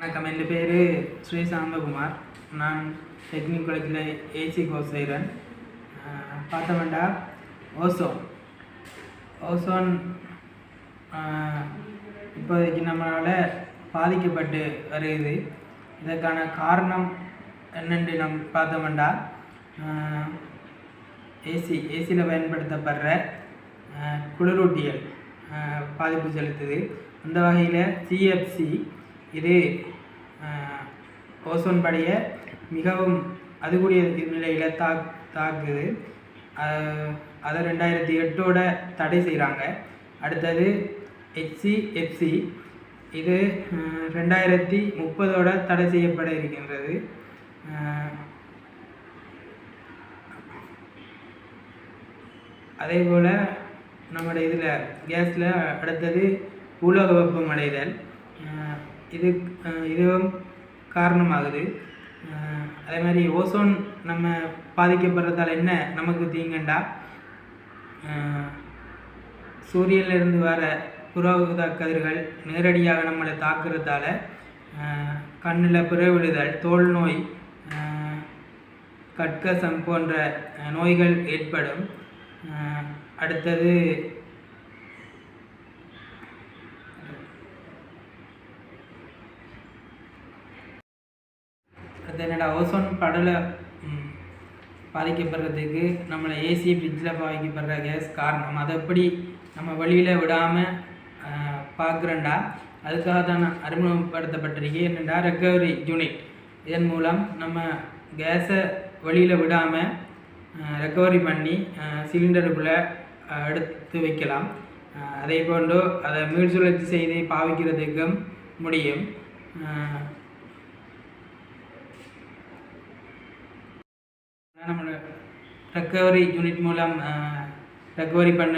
வணக்கம். என் பேர் ஸ்ரீ சாந்தகுமார். நான் டெக்னிக் காலேஜில் ஏசி கோர்ஸ் செய்கிறேன் பார்த்தோம்டா ஓசோன் ஓசோன் இப்போதைக்கு நம்மளால் பாதிக்கப்பட்டு வருகிறது இதற்கான காரணம் என்னென்று நம் பார்த்தோம்டா ஏசி ஏசியில் பயன்படுத்தப்படுற குளிரூட்டியல் பாதிப்பு செலுத்துது. அந்த வகையில் சிஎஃப்சி இது ஓசோன் படையை மிகவும் அது கூடிய நிலையில் தா தாக்குது அதை ரெண்டாயிரத்தி எட்டோட தடை செய்கிறாங்க அடுத்தது ஹெச்சிஎஃப்சி இது ரெண்டாயிரத்தி முப்பதோட தடை செய்யப்பட இருக்கின்றது. அதே போல் நம்மளோட இதில் கேஸில் அடுத்தது உலக வெப்பமடைதல் இது இதுவும் காரணமாகுது. அதே மாதிரி ஓசோன் நம்ம பாதிக்கப்படுறதால என்ன நமக்கு தீங்கண்டா? சூரியனிலிருந்து வர புறவுத கதிர்கள் நேரடியாக நம்மளை தாக்குறதால கண்ணில் பிறவிடுதல் தோல் நோய் கட்கசம் போன்ற நோய்கள் ஏற்படும். அடுத்தது அடுத்து என்னடா ஓசோன் படலை பாதிக்கப்படுறதுக்கு நம்மளை ஏசி ஃப்ரிட்ஜில் பாதிக்கப்படுற கேஸ் காரணம். அதை எப்படி நம்ம வெளியில் விடாமல் பார்க்குறேன்டா அதுக்காக தான் நான் அறிமுகப்படுத்தப்பட்டிருக்கு என்னடா ரெக்கவரி யூனிட் இதன் மூலம் நம்ம கேஸை வெளியில் விடாமல் ரெக்கவரி பண்ணி சிலிண்டருக்குள்ளே எடுத்து வைக்கலாம். அதே போன்று அதை மீள் சுழற்சி செய்து பாவிக்கிறதுக்கும் முடியும். நம்ம ரெக்கவரி யூனிட் மூலம் ரெக்கவரி பண்ண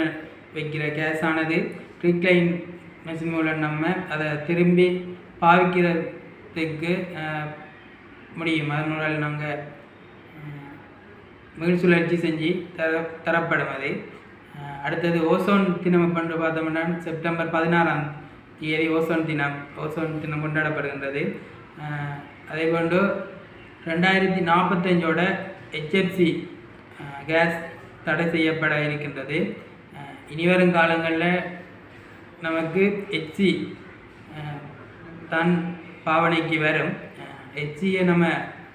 வைக்கிற கேஸ் ஆனது ரிக்ளைன் மெஷின் மூலம் நம்ம அதை திரும்பி பாவிக்கிறதுக்கு முடியும். அதன் மூலம் நாங்கள் மீள் சுழற்சி செஞ்சு தர தரப்படும் அது. அடுத்தது ஓசோன் தினம் கொண்டு பார்த்தோம்னா செப்டம்பர் பதினாறாம் தேதி ஓசோன் தினம் ஓசோன் தினம் கொண்டாடப்படுகின்றது. அதே போன்று ரெண்டாயிரத்தி நாற்பத்தஞ்சோட ஹெச்எஃப்சி கேஸ் தடை செய்யப்பட இருக்கின்றது இனிவரும் காலங்களில் நமக்கு ஹெச்சி தான் பாவனைக்கு வரும் ஹெச்சியை நம்ம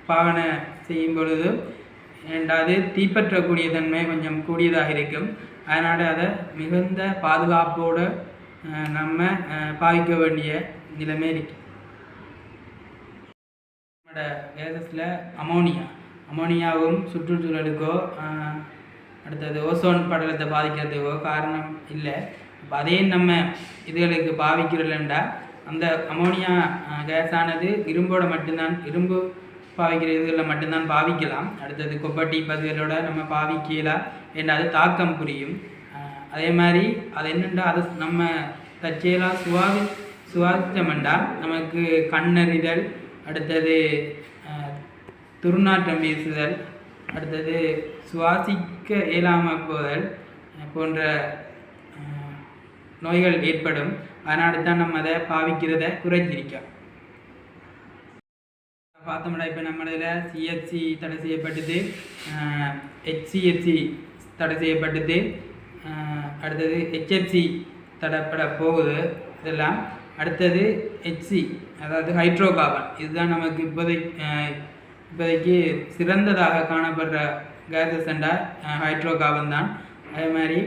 பாவனை செய்யும் பொழுது ரெண்டாவது தீப்பற்றக்கூடிய தன்மை கொஞ்சம் கூடியதாக இருக்கும் அதனால் அதை மிகுந்த பாதுகாப்போடு நம்ம பாவிக்க வேண்டிய நிலைமை இருக்கு நம்மளோட கேசஸில் அமோனியா அமோனியாவும் சுற்றுச்சூழலுக்கோ அடுத்தது ஓசோன் படலத்தை பாதிக்கிறதுக்கோ காரணம் இல்லை. இப்போ அதையும் நம்ம இதுகளுக்கு பாவிக்கிறோம்டா அந்த அமோனியா கேஸானது இரும்போட மட்டும்தான் இரும்பு பாவிக்கிற இதுகளில் மட்டும்தான் பாவிக்கலாம். அடுத்தது கொப்பட்டி பதிகளோட நம்ம பாவிக்கலாம் ஏன்னா அது தாக்கம் புரியும். அதே மாதிரி அது என்னண்டா அது நம்ம தற்செயலாக சுவாதி சுவாசித்தமெண்டா நமக்கு கண்ணறிதல் அடுத்தது துர்நாற்றம் வீசுதல் அடுத்தது சுவாசிக்க இயலாமல் போதல் போன்ற நோய்கள் ஏற்படும். அதனால தான் நம்ம அதை பாவிக்கிறத குறைஞ்சிருக்கோம் பார்த்தோம்னா இப்போ நம்மளதில் சிஎஃப்சி தடை செய்யப்பட்டது ஹெச்சிஎஃப்சி தடை செய்யப்பட்டது அடுத்தது ஹெச்எஃப்சி தடைப்பட போகுது இதெல்லாம். அடுத்தது ஹெச்சி அதாவது ஹைட்ரோ கார்பன் இதுதான் நமக்கு இப்போதை இப்போதைக்கு சிறந்ததாக காணப்படுற கேஸஸ் என்றால் ஹைட்ரோ கார்பன் தான். அதே மாதிரி